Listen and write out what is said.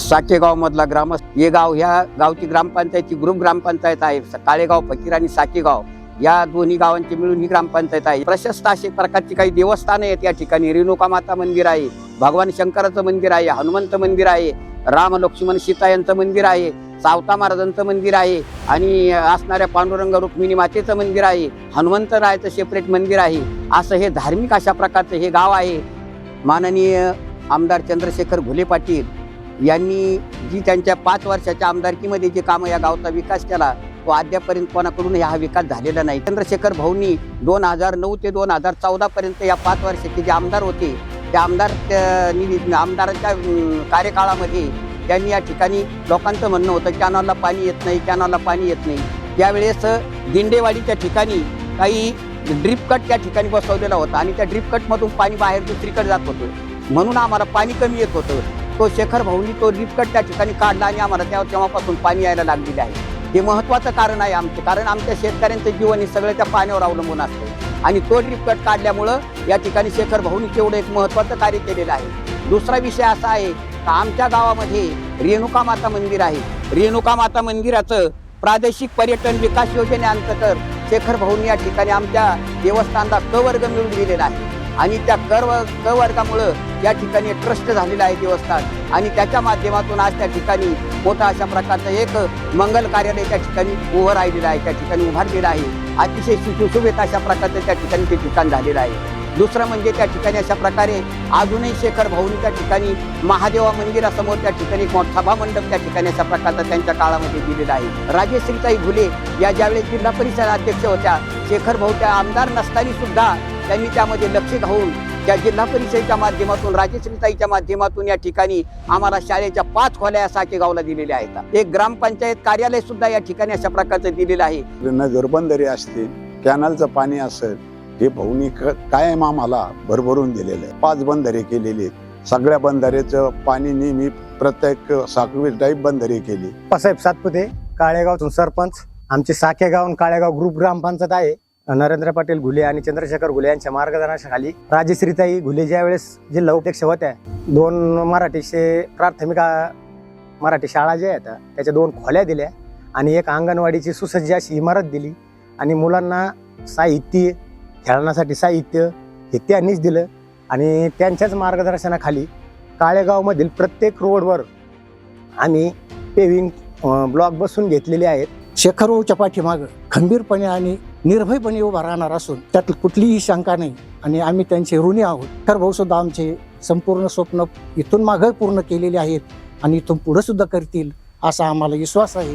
साकेगाव मधला ग्रामस्थ हे गाव ह्या गावची ग्रामपंचायतची ग्रुप ग्रामपंचायत आहे. काळेगाव फकीर आणि साकेगाव. या दोन्ही गावांची मिळून ही ग्रामपंचायत आहे. प्रशस्त असे प्रकारची काही देवस्थानं आहेत या ठिकाणी. रेणुका माता मंदिर आहे भगवान शंकराचं मंदिर आहे हनुमंत मंदिर आहे राम लक्ष्मण सीता यांचं मंदिर आहे सावता महाराजांचं मंदिर आहे आणि असणाऱ्या पांडुरंग रुक्मिणी मातेचं मंदिर आहे हनुमंत रायाचं सेपरेट मंदिर आहे. असं हे धार्मिक अशा प्रकारचं हे गाव आहे. माननीय आमदार चंद्रशेखर घुले पाटील यांनी जी त्यांच्या पाच वर्षाच्या आमदारकीमध्ये जे कामं या गावचा विकास केला तो अद्यापर्यंत कोणाकडून हा विकास झालेला नाही. चंद्रशेखर भाऊंनी दोन हजार नऊ ते दोन हजार चौदापर्यंत या पाच वर्षाचे जे आमदार होते त्या आमदार त्या आमदारांच्या कार्यकाळामध्ये त्यांनी या ठिकाणी लोकांचं म्हणणं होतं कॅनॉलला पाणी येत नाही कॅनॉलला पाणी येत नाही. त्यावेळेस दिंडेवाडीच्या ठिकाणी काही ड्रीप कट त्या ठिकाणी बसवलेला होता आणि त्या ड्रीप कटमधून पाणी बाहेर दुसरीकडे जात होतं. म्हणून आम्हाला पाणी कमी येत होतं. तो शेखर भाऊनी तो रिपकट त्या ठिकाणी काढला आणि आम्हाला त्या तेव्हापासून पाणी यायला लागलेले आहे. हे महत्वाचं कारण आहे आमचं. कारण आमच्या शेतकऱ्यांचं जीवन हे सगळं त्या पाण्यावर अवलंबून असतं. आणि तो रिपकट काढल्यामुळं या ठिकाणी शेखर भाऊनी तेवढं एक महत्वाचं कार्य केलेलं आहे. दुसरा विषय असा आहे का आमच्या गावामध्ये रेणुका माता मंदिर आहे. रेणुका माता मंदिराचं प्रादेशिक पर्यटन विकास योजनेअंतर्गत शेखर भाऊंनी या ठिकाणी आमच्या देवस्थानला क वर्ग मिळून दिलेला आहे. आणि त्या कर व- वर्गामुळं या ठिकाणी ट्रस्ट झालेलं आहे देवस्थान. आणि त्याच्या माध्यमातून आज त्या ठिकाणी मोठा अशा प्रकारचं एक मंगल कार्यालय त्या ठिकाणी उभं राहिलेलं आहे त्या ठिकाणी उभारलेलं आहे. अतिशय सुशोभित अशा प्रकारचं त्या ठिकाणी ते ठिकाण झालेलं आहे. दुसरं म्हणजे त्या ठिकाणी अशा प्रकारे अजूनही शेखर भाऊनी त्या ठिकाणी महादेवा मंदिरासमोर त्या ठिकाणी सभा मंडप त्या ठिकाणी अशा प्रकारचा त्यांच्या काळामध्ये दिलेला आहे. राजेश्रीताई घुले या ज्यावेळेस जिल्हा परिषद अध्यक्ष होत्या शेखर भाऊ त्या आमदार नसताना सुद्धा त्यांनी त्यामध्ये लक्ष घालून त्या जिल्हा परिषदेच्या माध्यमातून राजेश्रीताईच्या माध्यमातून या ठिकाणी आम्हाला शाळेच्या पाच खोल्या या साकेगावला दिलेल्या आहेत. एक ग्रामपंचायत कार्यालय सुद्धा या ठिकाणी अशा प्रकारचं दिलेलं आहे. नगर बंदरे असतील कॅनलचं पाणी असेल हे भाऊनी क- कायम आम्हाला भरभरून दिलेलं आहे. पाच बंधारे केलेली आहेत. सगळ्या बंधारेचं पाणी नेहमी प्रत्येक साखळी टाईप बंधारे केली. साहेब सातपुते काळेगाव सरपंच आमचे साखेगाव आणि काळेगाव ग्रुप ग्रामपंचायत आहे. नरेंद्र पाटील घुले आणि चंद्रशेखर घुले यांच्या मार्गदर्शनाखाली राजश्रीताई घुले ज्या वेळेस जिल्हा उपाध्यक्ष होत्या दोन मराठीचे प्राथमिक मराठी शाळा ज्या आहेत त्याच्या दोन खोल्या दिल्या आणि एक अंगणवाडीची सुसज्ज अशी इमारत दिली आणि मुलांना साहित्य खेळण्यासाठी साहित्य हे त्यांनीच दिलं आणि त्यांच्याच मार्गदर्शनाखाली काळेगावमधील प्रत्येक रोडवर आम्ही पेविंग ब्लॉक बसून घेतलेले आहेत. शेखर पाठीमागं खंबीरपणे आणि निर्भयपणे उभा राहणार असून त्यात कुठलीही शंका नाही आणि आम्ही त्यांचे ऋणी आहोत. तर भाऊ सुद्धा आमचे संपूर्ण स्वप्न इथून मागं पूर्ण केलेले आहेत आणि इथून पुढे सुद्धा करतील असा आम्हाला विश्वास आहे.